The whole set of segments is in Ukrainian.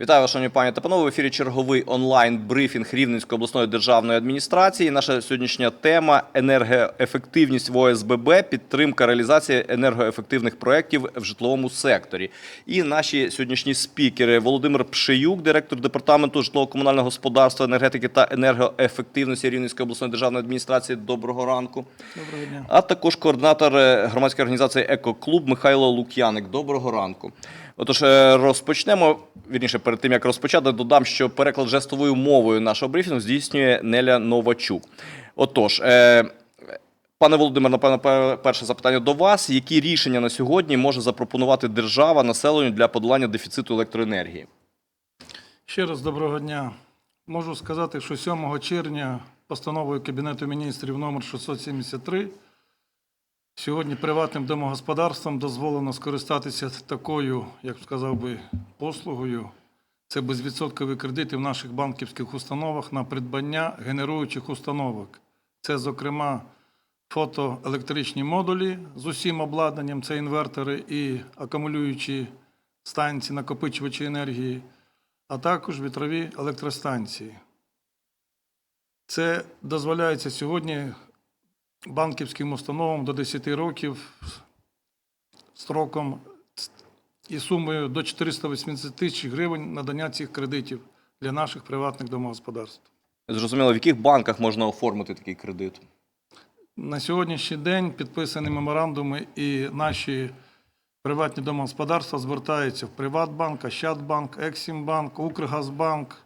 Вітаю вас, шановні пані та панове. В ефірі черговий онлайн брифінг Рівненської обласної державної адміністрації. Наша сьогоднішня тема енергоефективність в ОСББ, підтримка реалізації енергоефективних проєктів в житловому секторі. І наші сьогоднішні спікери Володимир Пшеюк, директор департаменту житлово-комунального господарства, енергетики та енергоефективності Рівненської обласної державної адміністрації. Доброго ранку. Доброго дня. А також координатор громадської організації Екоклуб Михайло Лук'яник. Доброго ранку. Отож, е, розпочнемо. Вірніше, перед тим як розпочати, додам, що переклад жестовою мовою нашого брифінгу здійснює Неля Новачук. Отож, е, пане Володимир, напевно, перше запитання до вас: які рішення на сьогодні може запропонувати держава населенню для подолання дефіциту електроенергії? Ще раз доброго дня. Можу сказати, що 7 червня постановою Кабінету міністрів номер 673 сьогодні приватним домогосподарствам дозволено скористатися такою, як сказав би, послугою. Це безвідсоткові кредити в наших банківських установах на придбання генеруючих установок. Це, зокрема, фотоелектричні модулі з усім обладнанням, це інвертори і акумулюючі станції, накопичувачі енергії, а також вітрові електростанції. Це дозволяється сьогодні банківським установам до 10 років строком і сумою до 480 тисяч гривень надання цих кредитів для наших приватних домогосподарств. Зрозуміло, в яких банках можна оформити такий кредит? На сьогоднішній день підписані меморандуми, і наші приватні домогосподарства звертаються в Приватбанк, Ощадбанк, Ексімбанк, Укргазбанк,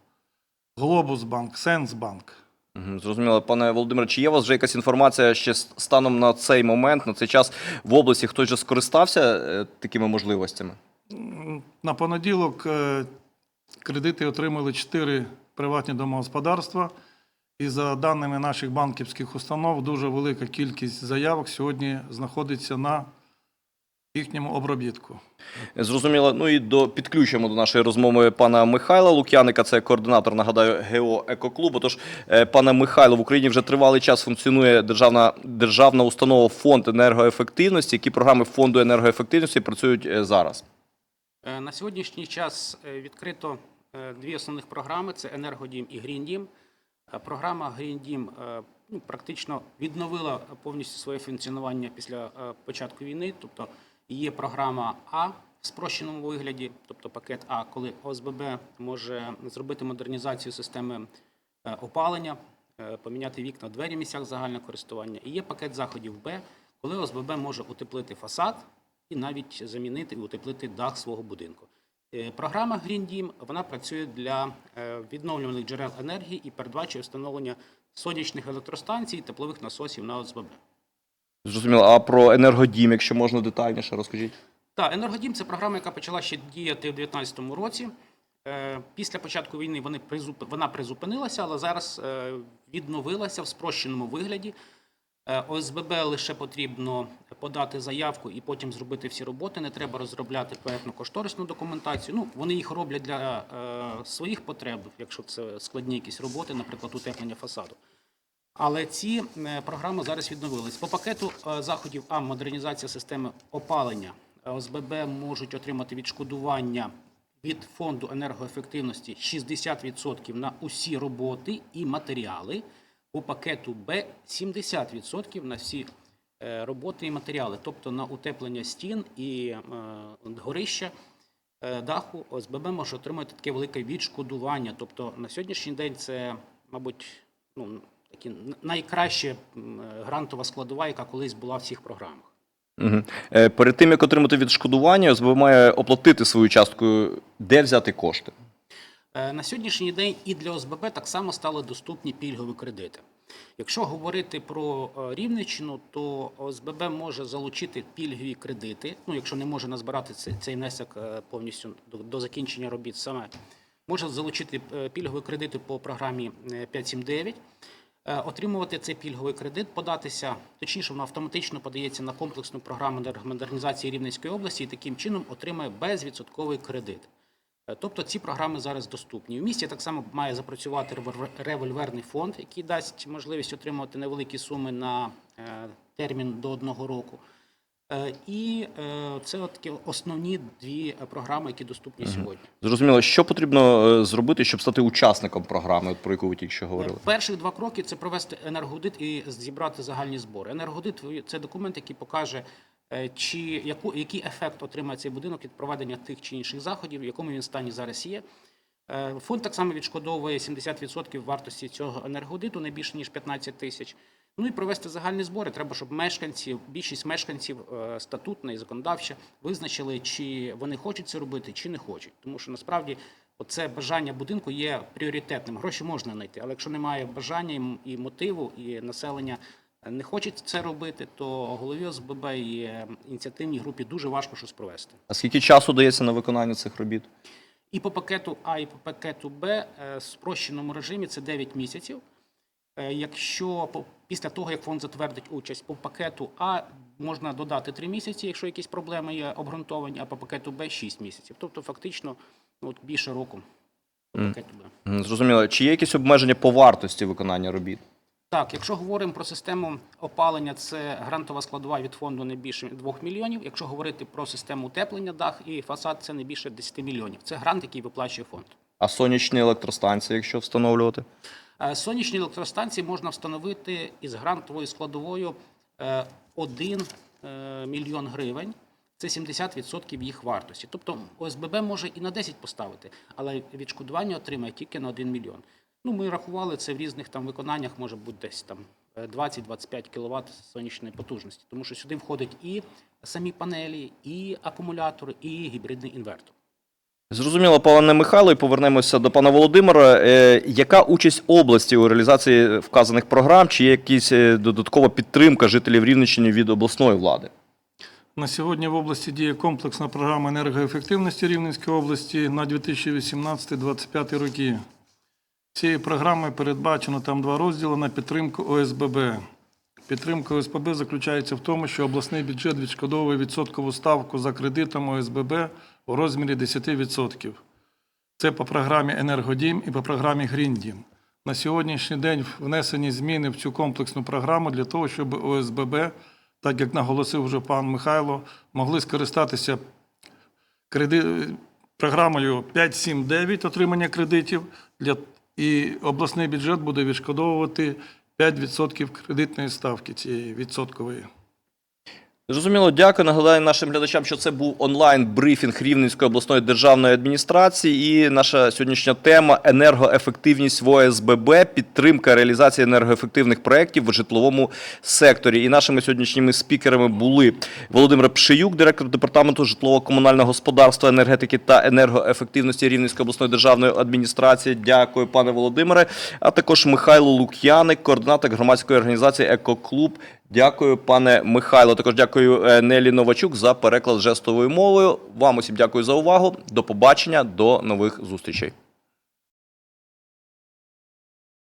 Глобусбанк, Сенсбанк. Зрозуміло, пане Володимире, чи є у вас вже якась інформація ще станом на цей момент, на цей час в області хтось вже скористався е, такими можливостями? На понеділок е, кредити отримали 4 приватні домогосподарства. І за даними наших банківських установ, дуже велика кількість заявок сьогодні знаходиться на їхньому обробітку. Зрозуміло. Ну і до підключимо до нашої розмови пана Михайла Лук'яника. Це координатор, нагадаю, ГЕО Екоклубу. Тож, е, пане Михайло, в Україні вже тривалий час функціонує державна державна установа фонд енергоефективності. Які програми фонду енергоефективності працюють е, зараз? Е, На сьогоднішній час відкрито дві основних програми: це Енергодім і Гріндім. Програма Гріндім ну, практично відновила повністю своє функціонування після початку війни. Тобто є програма А в спрощеному вигляді, тобто пакет А, коли ОСББ може зробити модернізацію системи е, опалення, е, поміняти вікна, двері в місцях загального користування. І є пакет заходів Б, коли ОСББ може утеплити фасад і навіть замінити і утеплити дах свого будинку. Е, Програма Dім вона працює для відновлюваних джерел енергії і передбачує встановлення сонячних електростанцій теплових насосів на ОСББ. Зрозуміло. А про енергодім, якщо можна детальніше, розкажіть. Так, енергодім це програма, яка почала ще діяти в 2019 році. Е, Після початку війни вони вона призупинилася, але зараз е, відновилася в спрощеному вигляді. Е, ОСББ лише потрібно подати заявку і потім зробити всі роботи. Не треба розробляти проєктно-кошторисну документацію. Ну, вони їх роблять для своїх потреб, якщо це складні якісь роботи, наприклад, утеплення фасаду. Але ці е, програми зараз відновились. По пакету е, заходів А модернізація системи опалення ОСББ можуть отримати відшкодування від фонду енергоефективності 60% на усі роботи і матеріали. По пакету Б 70% на всі е, роботи і матеріали, тобто на утеплення стін і горища даху ОСББ може отримати таке велике відшкодування. Тобто на сьогоднішній день це, мабуть, ну, такі найкраща грантова складова, яка колись була в цих програмах. Угу. Перед тим як отримати відшкодування, ОСББ має оплатити свою частку. Де взяти кошти? Е, На сьогоднішній день і для ОСББ так само стали доступні пільгові кредити. Якщо говорити про е, Рівненщину, то ОСББ може залучити пільгові кредити. Ну, якщо не може назбирати цей, внесок повністю до, закінчення робіт саме, може залучити пільгові кредити по програмі е, 579. Е, Отримувати цей пільговий кредит, податися, точніше, воно автоматично подається на комплексну програму енергомодернізації Рівненської області і таким чином отримає безвідсотковий кредит. Е, Тобто ці програми зараз доступні. У місті так само має запрацювати револьвер- револьверний фонд, який дасть можливість отримувати невеликі суми на е, термін до одного року. Е, І е, це от такі основні дві е, програми, які доступні сьогодні. Зрозуміло, що потрібно зробити, щоб стати учасником програми, про яку ви тільки що говорили? Перших два кроки це провести енергодит і зібрати загальні збори. Енергодит це документ, який покаже, чи яку, який ефект отримає цей будинок від проведення тих чи інших заходів, в якому він стані зараз є. Фонд так само відшкодовує 70% вартості цього енергодиту, не більше ніж 15 тисяч. Ну і провести загальні збори. Треба, щоб мешканці, більшість мешканців е, статутна і законодавча визначили, чи вони хочуть це робити, чи не хочуть. Тому що насправді оце бажання будинку є пріоритетним. Гроші можна знайти, але якщо немає бажання і мотиву, і населення не хоче це робити, то голові ОСББ і е, ініціативній групі дуже важко щось провести. А скільки часу дається на виконання цих робіт? І по пакету А, і по пакету Б е, в спрощеному режимі це 9 місяців. Е, Якщо після того, як фонд затвердить участь по пакету А, можна додати 3 місяці, якщо якісь проблеми є обґрунтовані, а по пакету Б 6 місяців. Тобто, фактично, ну, от більше року по пакету Б. Зрозуміло, чи є якісь обмеження по вартості виконання робіт? Так, якщо говоримо про систему опалення, це грантова складова від фонду не більше 2 мільйонів. Якщо говорити про систему утеплення, дах і фасад, це не більше 10 мільйонів. Це грант, який виплачує фонд. А сонячні електростанції, якщо встановлювати? Е, Сонячні електростанції можна встановити із грантовою складовою 1 мільйон гривень. Це 70% їх вартості. Тобто ОСББ може і на 10 поставити, але відшкодування отримає тільки на 1 мільйон. Ну, ми рахували це в різних там виконаннях, може бути десь там е, 20-25 кВт сонячної потужності, тому що сюди входить і самі панелі, і акумулятори, і гібридний інвертор. Зрозуміло, пане Михайло, і повернемося до пана Володимира. Е, яка участь області у реалізації вказаних програм? Чи є якась е, додаткова підтримка жителів Рівненщини від обласної влади? На сьогодні в області діє комплексна програма енергоефективності Рівненської області на 2018-2025 роки. Цією програмою передбачено там два розділи на підтримку ОСББ. Підтримка ОСББ заключається в тому, що обласний бюджет відшкодовує відсоткову ставку за кредитом ОСББ у розмірі 10%. Це по програмі Енергодім і по програмі Гріндім. На сьогоднішній день внесені зміни в цю комплексну програму для того, щоб ОСББ, так як наголосив вже пан Михайло, могли скористатися програмою 5.7.9 отримання кредитів для... і обласний бюджет буде відшкодовувати 5% кредитної ставки цієї відсоткової. Зрозуміло, дякую. Нагадаю нашим глядачам, що це був онлайн-брифінг Рівненської обласної державної адміністрації. І наша сьогоднішня тема енергоефективність в ОСББ, підтримка реалізації енергоефективних проєктів в житловому секторі. І нашими сьогоднішніми спікерами були Володимир Пшиюк, директор департаменту житлово-комунального господарства, енергетики та енергоефективності Рівненської обласної державної адміністрації. Дякую, пане Володимире. А також Михайло Лук'яник, координатор громадської організації Екоклуб. Дякую, пане Михайло. Також дякую е, Нелі Новачук за переклад жестовою мовою. Вам усім дякую за увагу. До побачення, до нових зустрічей.